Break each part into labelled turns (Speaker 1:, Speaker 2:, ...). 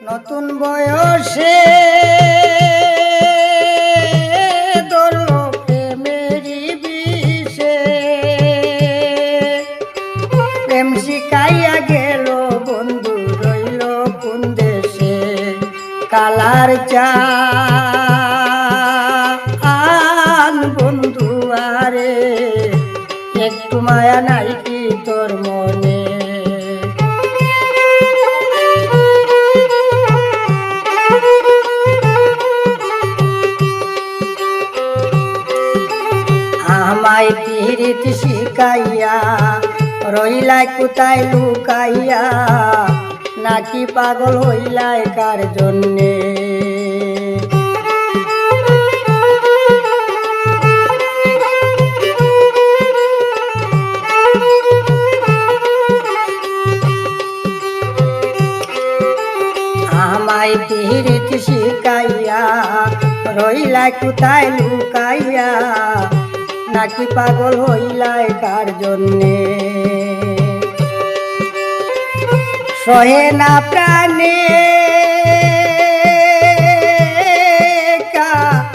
Speaker 1: নতুন বয়সে প্রেম বন্ধু রইল কালার চা বন্ধু আরে, একটু মায়া নাই কি তোর মনে? আমায় পীড়িত শিখাইয়া, রইলাই কোথায় লুকাইয়া, নাকি পাগল হইলাই কার জন্যে? আমায় পীড়িত শিখাইয়া, রইলাই কোথায় লুকাইয়া নাকি পাগল হইলায় কার জন্যে? সহে না প্রাণে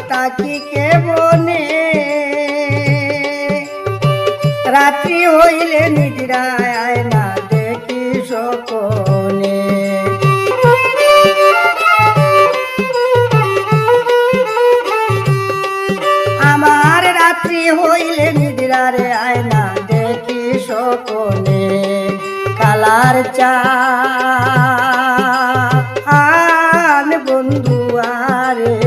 Speaker 1: তাকি কে বনে? রাত্রি হইলে নিদ্রায় আয় না আয়না দেখি সপনে কালার চা। আন বন্ধু আরে,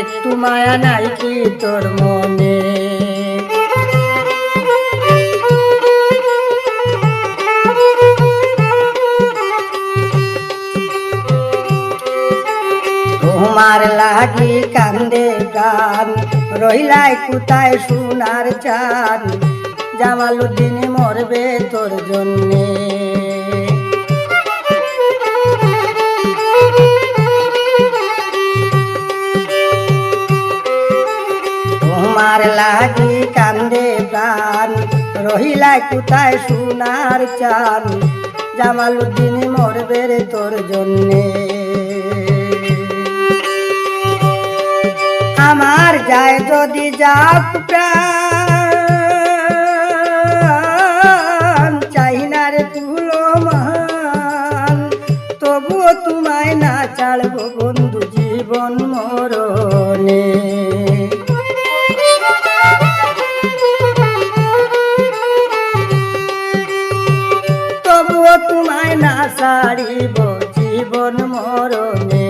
Speaker 1: একটু মায়া নাই কি তোর মনে? তোমার লাগি কান্দে গান রইলাই কোথায় সোনার চান জামালুদ্দিন মরবে তোর জন্যে। তোমার লাগি কান্দে প্রাণ। রহিলাই কোথায় সোনার চান জামালুদ্দিন মরবে তোর জন্যে। যায় যদি যাক প্রাণ চাই না রে তুলো মান তবুও তোমায় না ছাড়বো বন্ধু জীবন মরণে। তবুও তোমায় না ছাড়িব জীবন মরণে।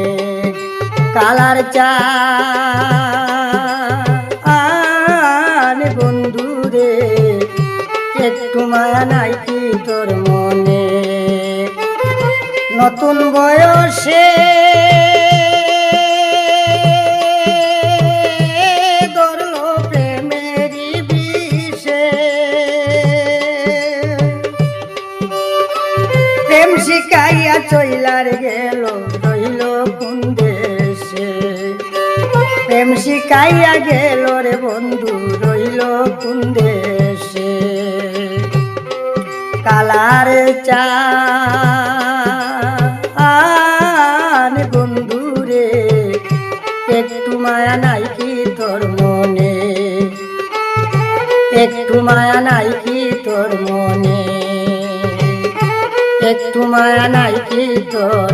Speaker 1: কালার চা মায়া নাই কি তোর মনে? নতুন বয়সে প্রেম শিখাইয়া চইলার গেল, রইল কোন দেশে? প্রেম শিখাইয়া গেল রে বন্ধু, রইল কোন দেশে? কালার চা আন বন্ধু রে একটু মায়া নাই কি তোর মনে? একটু মায়া নাই কি তোর মনে? একটু মায়া নাই কি তোর